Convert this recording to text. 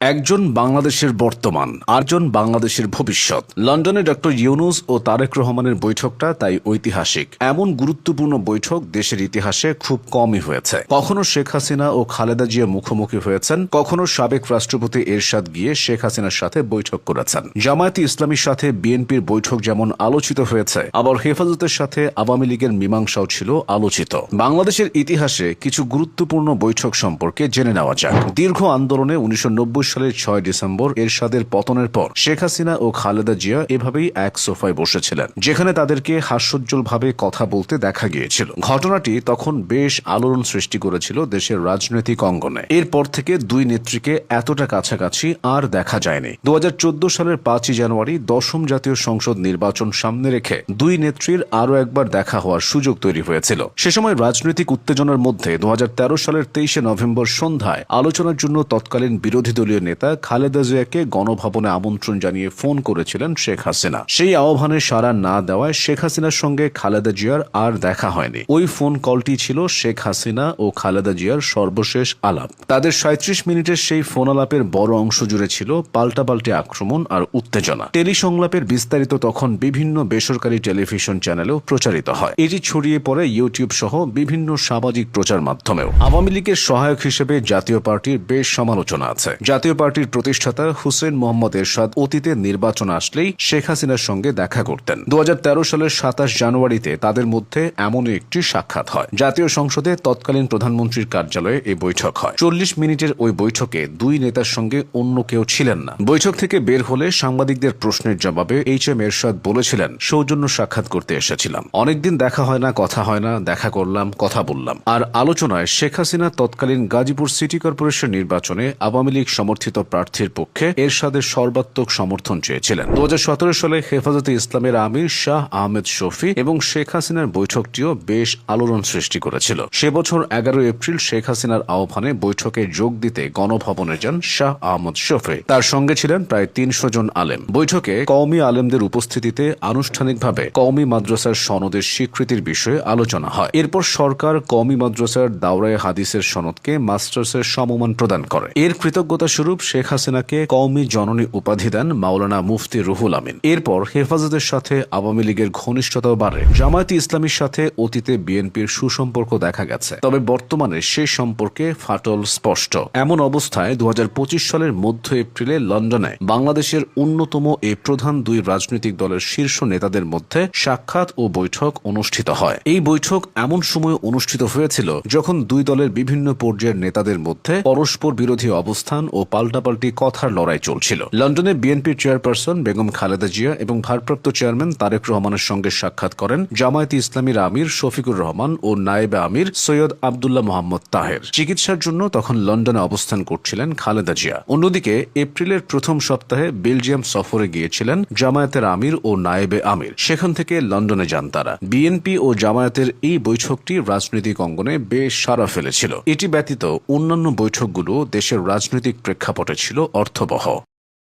একজন বাংলাদেশের বর্তমান আরজন বাংলাদেশের ভবিষ্যৎ। লন্ডনে ডক্টর ইউনুস ও তারেক রহমানের বৈঠকটা তাই ঐতিহাসিক। এমন গুরুত্বপূর্ণ বৈঠক দেশের ইতিহাসে খুব কমই হয়েছে। কখনো শেখ হাসিনা ও খালেদা জিয়া মুখোমুখি হয়েছেন, কখনো সাবেক রাষ্ট্রপতি এরশাদ গিয়ে শেখ হাসিনার সাথে বৈঠক করেছেন। জামায়াতে ইসলামীর সাথে বিএনপির বৈঠক যেমন আলোচিত হয়েছে, আবার হেফাজতের সাথে আওয়ামী লীগের মীমাংসাও ছিল আলোচিত। বাংলাদেশের ইতিহাসে কিছু গুরুত্বপূর্ণ বৈঠক সম্পর্কে জেনে নেওয়া যাক। দীর্ঘ আন্দোলনে উনিশশো নব্বই সালের ছয় ডিসেম্বর এরশাদের পতনের পর শেখ হাসিনা ও খালেদা জিয়া এভাবেই এক সোফায় বসেছিলেন, যেখানে তাদেরকে হাস্যোজ্জ্বলভাবে কথা বলতে দেখা গিয়েছিল। ঘটনাটি তখন বেশ আলোড়ন সৃষ্টি করেছিল দেশের রাজনৈতিক অঙ্গনে। এরপর থেকে দুই নেত্রীকে এতটা কাছাকাছি আর দেখা যায়নি। দু হাজার চোদ্দ সালের পাঁচই জানুয়ারি দশম জাতীয় সংসদ নির্বাচন সামনে রেখে দুই নেত্রীর আরও একবার দেখা হওয়ার সুযোগ তৈরি হয়েছিল। সে সময় রাজনৈতিক উত্তেজনার মধ্যে দু হাজার তেরো সালের তেইশে নভেম্বর সন্ধ্যায় আলোচনার জন্য তৎকালীন বিরোধী দলীয় নেতা খালেদা জিয়াকে গণভবনে আমন্ত্রণ জানিয়ে ফোন করেছিলেন শেখ হাসিনা। সেই আহ্বানে সাড়া না দেওয়ায় শেখ হাসিনার সঙ্গে খালেদা জিয়ার আর দেখা হয়নি। ওই ফোন কলটি ছিল শেখ হাসিনা ও খালেদা জিয়ার সর্বশেষ আলাপ। তাদের সাঁত্রিশ মিনিটের সেই ফোন আলাপের বড় অংশ জুড়ে ছিল পাল্টাপাল্টি আক্রমণ আর উত্তেজনা। টেলিসংলাপের বিস্তারিত তখন বিভিন্ন বেসরকারি টেলিভিশন চ্যানেলেও প্রচারিত হয়। এটি ছড়িয়ে পড়ে ইউটিউব সহ বিভিন্ন সামাজিক প্রচার মাধ্যমেও। আওয়ামী লীগের সহায়ক হিসেবে জাতীয় পার্টির বেশ সমালোচনা আছে। জাতীয় পার্টির প্রতিষ্ঠাতা হুসেন মোহাম্মদ এরশাদ অতীতে নির্বাচন আসলেই শেখ হাসিনার সঙ্গে দেখা করতেন। দু সালের সাতাশ জানুয়ারিতে তাদের মধ্যে এমন একটি সাক্ষাৎ হয়। জাতীয় সংসদে তৎকালীন প্রধানমন্ত্রীর কার্যালয়ে এই বৈঠক হয়। চল্লিশ মিনিটের ওই বৈঠকে দুই নেতার সঙ্গে অন্য কেউ ছিলেন না। বৈঠক থেকে বের হলে সাংবাদিকদের প্রশ্নের জবাবে এইচ এম এরশাদ বলেছিলেন, সৌজন্য সাক্ষাৎ করতে এসেছিলাম। অনেকদিন দেখা হয় না, কথা হয় না, দেখা করলাম, কথা বললাম। আর আলোচনায় শেখ হাসিনা তৎকালীন গাজীপুর সিটি কর্পোরেশন নির্বাচনে আওয়ামী লীগ সমর্থিত প্রার্থীর পক্ষে এরশাদের সর্বাত্মক সমর্থন চেয়েছিলেন। দু হাজার সতেরো সালে হেফাজতে ইসলামের আমির শাহ আহমেদ শফি এবং শেখ হাসিনার বৈঠকটিও বেশ আলোড়ন সৃষ্টি করেছিল। সে বছর এগারো এপ্রিল শেখ হাসিনার আহ্বানে বৈঠকে যোগ দিতে গণভবনে যান শাহ আহমদ শফি। তার সঙ্গে ছিলেন প্রায় তিনশো জন আলেম। বৈঠকে কওমি আলেমদের উপস্থিতিতে আনুষ্ঠানিকভাবে কওমি মাদ্রাসার সনদের স্বীকৃতির বিষয়ে আলোচনা হয়। এরপর সরকার কওমি মাদ্রাসার দাওরায় হাদিসের সনদকে মাস্টার্সের সমমান প্রদান করে। এর কৃতজ্ঞতা স্বরূপ শেখ হাসিনাকে কওমি জননী উপাধি দেন মাওলানা মুফতি রুহুল আমিন। এরপর হেফাজতের সাথে আওয়ামী লীগের ঘনিষ্ঠতাও বাড়ে। জামায়াতে ইসলামীর সাথে অতীতে বিএনপির সুসম্পর্ক দেখা গেছে। তবে বর্তমানে সে সম্পর্কে ফাটল স্পষ্ট। এমন অবস্থায় দু সালের মধ্য এপ্রিলে লন্ডনে বাংলাদেশের অন্যতম এই প্রধান দুই রাজনৈতিক দলের শীর্ষ নেতাদের মধ্যে সাক্ষাৎ ও বৈঠক অনুষ্ঠিত হয়। এই বৈঠক এমন সময় অনুষ্ঠিত হয়েছিল যখন দুই দলের বিভিন্ন পর্যায়ের নেতাদের মধ্যে পরস্পর বিরোধী অবস্থান ও পাল্টাপাল্টি কথার লড়াই চলছিল। লন্ডনে বিএনপির চেয়ারপারসন বেগম খালেদা জিয়া এবং ভারপ্রাপ্ত চেয়ারম্যান তারেক রহমানের সঙ্গে সাক্ষাৎ করেন জামায়াতে ইসলামীর আমির শফিকুর রহমান ও নায়েবে আমির সৈয়দ আবদুল্লাহ মোহাম্মদ তাহের। চিকিৎসার জন্য তখন লন্ডনে অবস্থান করছিলেন খালেদা জিয়া। অন্যদিকে এপ্রিলের প্রথম সপ্তাহে বেলজিয়াম সফরে গিয়েছিলেন জামায়াতের আমির ও নায়েবে আমির। সেখান থেকে লন্ডনে যান তারা। বিএনপি ও জামায়াতের এই বৈঠকটি রাজনৈতিক অঙ্গনে বেশ সারা ফেলেছিল। এটি ব্যতীত অন্যান্য বৈঠকগুলো দেশের রাজনৈতিক প্রেক্ষাপটে ছিল অর্থবহ।